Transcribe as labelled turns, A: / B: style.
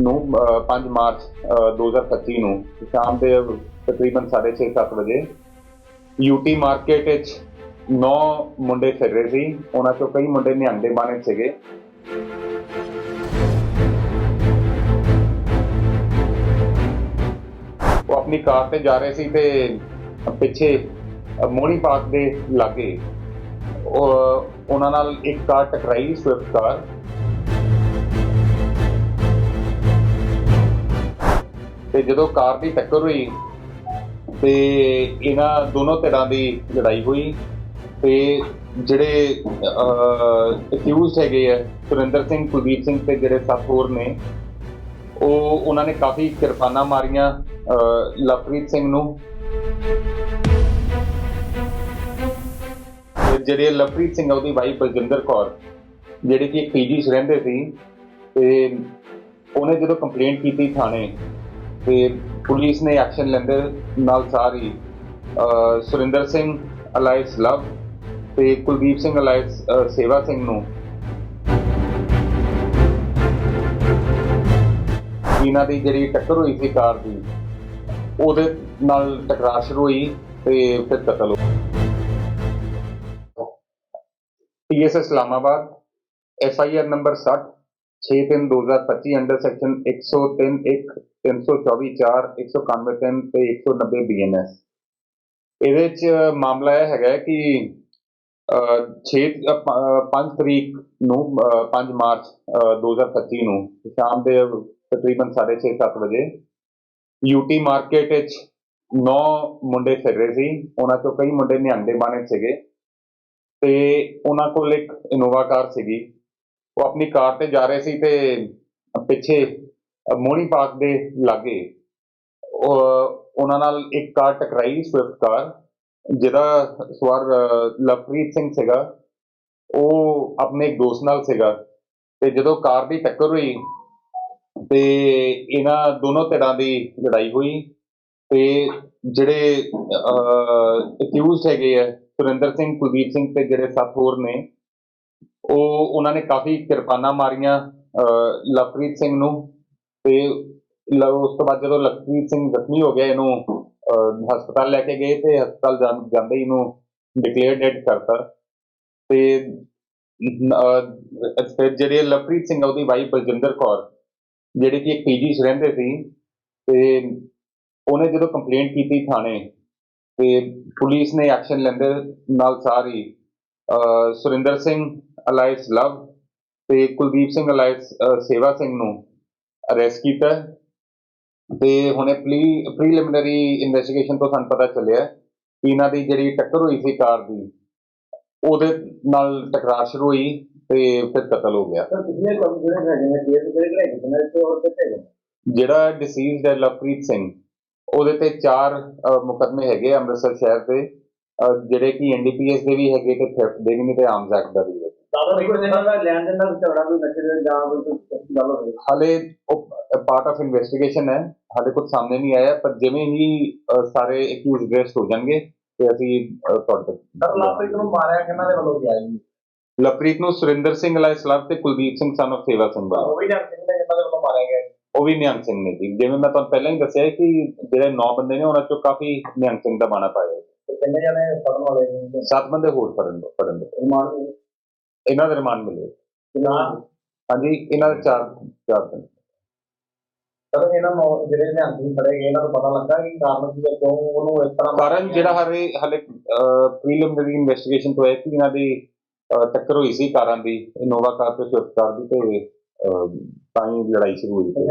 A: ਨੂੰ ਅਹ, 5 ਮਾਰਚ ਅਹ, 2025 ਨੂੰ ਸ਼ਾਮ ਦੇ ਤਕਰੀਬਨ 6:30 ਵਜੇ ਯੂਟੀ ਮਾਰਕੀਟ ਵਿੱਚ 9 ਮੁੰਡੇ ਫਿਰ ਰਹੇ ਸੀ। ਉਹਨਾਂ ਚੋਂ ਕਈ ਮੁੰਡੇ ਨਿਹੰਗ ਦੇ ਬਾਣੇ ਸੀਗੇ। ਉਹ ਆਪਣੀ ਕਾਰ ਤੇ ਜਾ ਰਹੇ ਸੀ ਤੇ ਪਿੱਛੇ ਅ, ਮੋਹਣੀ ਪਾਰਕ ਦੇ ਲਾਗੇ ਉਹਨਾਂ ਨਾਲ ਇੱਕ ਕਾਰ ਟਕਰਾਈ ਸਵਿਫਟ ਕਾਰ। ਤੇ ਜਦੋਂ ਕਾਰ ਦੀ ਟੱਕਰ ਹੋਈ ਤੇ ਇਹਨਾਂ ਦੋਨੋਂ ਧਿਰਾਂ ਦੀ ਲੜਾਈ ਹੋਈ ਤੇ ਜਿਹੜੇ ਅਕਿਊਜ਼ ਹੈਗੇ ਆ, ਸੁਰਿੰਦਰ ਸਿੰਘ, ਕੁਲਦੀਪ ਸਿੰਘ ਤੇ ਜਿਹੜੇ ਸੱਤ ਹੋਰ ਨੇ, ਉਹ, ਉਹਨਾਂ ਨੇ ਕਾਫੀ ਕਿਰਪਾਨਾਂ ਮਾਰੀਆਂ ਲਵਪ੍ਰੀਤ ਸਿੰਘ ਨੂੰ। ਜਿਹੜੇ ਲਵਪ੍ਰੀਤ ਸਿੰਘ ਉਹਦੀ ਵਾਈਫ ਬਲਜਿੰਦਰ ਕੌਰ, ਜਿਹੜੇ ਕਿ ਪੀਜੀ 'ਚ ਰਹਿੰਦੇ ਸੀ, ਤੇ ਉਹਨੇ ਜਦੋਂ ਕੰਪਲੇਂਟ ਕੀਤੀ ਥਾਣੇ ਤੇ ਪੁਲਿਸ ਨੇ ਐਕਸ਼ਨ ਲੈਂਦੇ ਨਾਲ ਸਾਰੀ ਸੁਰਿੰਦਰ ਸਿੰਘ ਅਲਾਈਸ ਲਵ ਤੇ ਕੁਲਦੀਪ ਸਿੰਘ ਅਲਾਈਸ ਸੇਵਾ ਸਿੰਘ ਨੂੰ। ਇਹਨਾਂ ਦੀ ਜਿਹੜੀ ਟੱਕਰ ਹੋਈ ਸੀ ਕਾਰ ਦੀ, ਉਹਦੇ ਨਾਲ ਟਕਰਾਅ ਸ਼ੁਰੂ ਹੋਈ ਤੇ ਫਿਰ ਕਤਲ ਹੋ PS Islamabad F I R number 60 6-3-2025 under section 103 1 324 4 191 3 ਤੇ 190 ਬੀਐਨਐਸ ਇਹਦੇ ਚ ਮਾਮਲਾ ਇਹ ਹੈਗਾ ਕਿ 6 5 ਤਰੀਕ ਨੂੰ 5 ਮਾਰਚ ਅਹ, 2025 ਨੂੰ ਸ਼ਾਮ ਦੇ ਤਕਰੀਬਨ 6:30 ਵਜੇ ਯੂਟੀ ਮਾਰਕੀਟ ਵਿੱਚ 9 ਮੁੰਡੇ ਫਿਰ ਰਹੇ ਸੀ। ਉਹਨਾਂ ਚੋਂ ਕਈ ਮੁੰਡੇ ਨਿਹੰਗ ਬਾਣੇ ਸੀਗੇ। ਤੇ ਉਹਨਾਂ ਕੋਲ ਇੱਕ ਇਨੋਵਾ ਕਾਰ ਸੀਗੀ। ਉਹ ਆਪਣੀ ਕਾਰ ਤੇ ਜਾ ਰਹੇ ਸੀ ਤੇ ਪਿੱਛੇ ਅ, ਮੋਹਣੀ ਪਾਰਕ ਦੇ ਲਾਗੇ ਉਹਨਾਂ ਨਾਲ ਇੱਕ ਕਾਰ ਟਕਰਾਈ ਸਵਿਫਟ ਕਾਰ ਜਿਹਦਾ ਸਵਾਰ ਲਵਪ੍ਰੀਤ ਸਿੰਘ ਸੀਗਾ। ਉਹ ਆਪਣੇ ਇੱਕ ਦੋਸਤ ਨਾਲ ਸੀਗਾ ਤੇ ਜਦੋਂ ਕਾਰ ਦੀ ਟੱਕਰ ਹੋਈ ਤੇ ਇਹਨਾਂ ਦੋਨੋਂ ਧਿਰਾਂ ਦੀ ਲੜਾਈ ਹੋਈ ਤੇ ਜਿਹੜੇ ਅਕਿਊਜ਼ਡ ਹੈਗੇ ਆ ਸੁਰਿੰਦਰ ਸਿੰਘ ਕੁਲਦੀਪ ਸਿੰਘ ਤੇ ਜਿਹੜੇ ਸੱਤ ਹੋਰ ਨੇ ਉਹ ਉਹਨਾਂ ਨੇ ਕਾਫੀ ਕਿਰਪਾਨਾਂ ਮਾਰੀਆਂ ਅਹ, ਲਵਪ੍ਰੀਤ ਸਿੰਘ ਨੂੰ ਤੇ ਲ- ਉਸ ਤੋਂ ਬਾਅਦ ਜਦੋਂ ਲਵਪ੍ਰੀਤ ਸਿੰਘ ਜ਼ਖਮੀ ਹੋ ਗਿਆ ਇਹਨੂੰ ਅਹ, ਹਸਪਤਾਲ ਲੈ ਕੇ ਗਏ ਤੇ ਹਸਪਤਾਲ ਜਾਂ- ਜਾਂਦੇ ਹੀ ਇਹਨੂੰ ਡਿਕਲੇਅਰ ਡੈਡ ਕਰਤਾ ਤੇ ਜਿਹੜੇ ਲਵਪ੍ਰੀਤ ਸਿੰਘ ਉਹਦੀ ਵਾਈਫ ਬਲਜਿੰਦਰ ਕੌਰ ਜਿਹੜੇ ਕਿ ਇੱਕ ਪੀਜੀ 'ਚ ਰਹਿੰਦੇ ਸੀ ਤੇ ਉਹਨੇ ਜਦੋਂ ਕੰਪਲੇਂਟ ਕੀਤੀ ਥਾਣੇ ਤੇ ਪੁਲਿਸ ਨੇ ਐਕਸ਼ਨ ਲੈਂਦੇ ਨਾਲ ਸਾਰੀ ਸੁਰਿੰਦਰ ਸਿੰਘ ਅਲਾਈਸ ਲਵ ਤੇ ਕੁਲਦੀਪ ਸਿੰਘ ਅਲਾਈਸ ਸੇਵਾ ਸਿੰਘ ਨੂੰ ਅਰੈਸਟ ਕੀਤਾ ਤੇ ਹੁਣੇ ਪ੍ਰੀਲਿਮਿਨਰੀ ਇਨਵੈਸਟੀਗੇਸ਼ਨ ਤੋਂ ਸਾਨੂੰ ਪਤਾ ਚੱਲਿਆ ਕਿ ਇਹਨਾਂ ਦੀ ਜਿਹੜੀ ਟੱਕਰ ਹੋਈ ਸੀ ਕਾਰ ਦੀ ਉਹਦੇ ਨਾਲ ਟਕਰਾਅ ਸ਼ੁਰੂ ਹੋਈ ਤੇ ਫਿਰ ਕਤਲ ਹੋ ਗਿਆ।
B: ਜਿਹੜੇ
A: ਡਿਸੀਜ਼ਡ ਹੈ ਲਵਪ੍ਰੀਤ ਸਿੰਘ ਉਹਦੇ ਤੇ ਚਾਰ ਮੁਕੱਦਮੇ ਹੈਗੇ ਅੰਮ੍ਰਿਤਸਰ ਸ਼ਹਿਰ ਦੇ। ਜਿਹੜੇ ਕਿ ਐਨਡੀਪੀਐਸ ਦੇ ਵੀ ਹੈਗੇ ਤੇ ਥੈਫਟ ਦੇ ਵੀ ਨੇ ਤੇ ਆਰਮਸ ਐਕਟ ਦਾ ਵੀ ਹੈ
B: ਦਾਦਾ ਕੋਈ ਇਹਨਾਂ ਦਾ ਲੈਣ ਦੇਣ ਦਾ ਝਗੜਾ ਕੋਈ ਨਸ਼ੇ ਦੇ ਜਾਂ ਕੋਈ ਗੱਲ ਹੋਵੇ?
A: ਹਾਲੇ ਪਾਰਟ ਆਫ ਇਨਵੈਸਟੀਗੇਸ਼ਨ ਹੈ ਹਾਲੇ ਕੁਝ ਸਾਹਮਣੇ ਨਹੀਂ ਆਇਆ ਪਰ ਜਿਵੇਂ ਹੀ ਸਾਰੇ ਅਕਿਊਜ਼ ਅਰੈਸਟ ਹੋ ਜਾਣਗੇ ਤੇ ਅਸੀਂ ਤੁਹਾਡੇ
B: ਸਰ ਲਾਪਰੀਤ ਨੂੰ ਮਾਰਿਆ ਕਿਹਨਾਂ ਦੇ ਵੱਲੋਂ ਗਿਆ ਜੀ?
A: ਲਵਪ੍ਰੀਤ ਨੂੰ ਸੁਰਿੰਦਰ ਸਿੰਘ ਅਲਾਈਸਲਾਮ ਤੇ ਕੁਲਦੀਪ ਸਿੰਘ son of ਸੇਵਾ ਸਿੰਘ ਵੱਲੋਂ
B: ਉਹ ਵੀ ਜਾਣ ਸਿੰਘ ਦੇ ਇਹਨਾਂ ਦੇ ਵੱਲੋਂ ਮਾਰਿਆ ਗਿਆ।
A: ਉਹ ਵੀ ਨਿਹੰਗ ਸਿੰਘ ਨੇ ਜੀ। ਜਿਵੇਂ ਮੈਂ ਤੁਹਾਨੂੰ ਪਹਿਲਾਂ ਹੀ ਦੱਸਿਆ ਕਿ ਜਿਹੜੇ 9 ਬੰਦੇ ਨੇ ਉਹਨਾਂ ਚੋਂ ਕਾਫੀ ਨਿਹੰਗ ਸਿੰਘ ਦਾ ਬਾਣਾ ਪਾਇਆ
B: ਕਿੰਨੇ ਜਣੇ ਫੜਨ ਵਾਲੇ ਨੇ
A: ਸੱਤ ਬੰਦੇ ਹੋਰ ਫੜਨ ਫੜਨ ਦੇ
B: ਰਿਮਾਂਡ
A: ਇਹਨਾਂ ਦੇ ਰਿਮਾਂਡ ਮਿਲੇ।
B: ਨਾ
A: ਹਾਂਜੀ ਇਹਨਾਂ ਦੇ ਚਾਰ ਚਾਰ ਦਿਨ
B: ਸਰ ਇਹਨਾਂ ਨੂੰ ਜਿਹੜੇ ਨਿਹੰਗ ਸਿੰਘ ਫੜੇ ਗਏ ਇਹਨਾਂ ਨੂੰ ਪਤਾ ਲੱਗਾ ਕਿ ਕਾਰਨ ਕੀ ਹੈ ਕਿਉਂ ਉਹਨੂੰ ਇਸ ਤਰ੍ਹਾਂ
A: ਕਾਰਨ ਜਿਹੜਾ ਹਾਲੇ ਹਾਲੇ ਪ੍ਰੀਲਿਮਿਨਰੀ ਇਨਵੈਸਟੀਗੇਸ਼ਨ ਤੋਂ ਹੈ ਕਿ ਇਹਨਾਂ ਦੀ ਟੱਕਰ ਹੋਈ ਸੀ ਕਾਰਾਂ ਦੀ ਇਨੋਵਾ ਕਾਰ ਤੇ ਸਵਿਫਟ ਕਾਰ ਦੀ ਤੇ ਤਾਂ ਹੀ ਲੜਾਈ ਸ਼ੁਰੂ ਹੋਈ। ਸੀ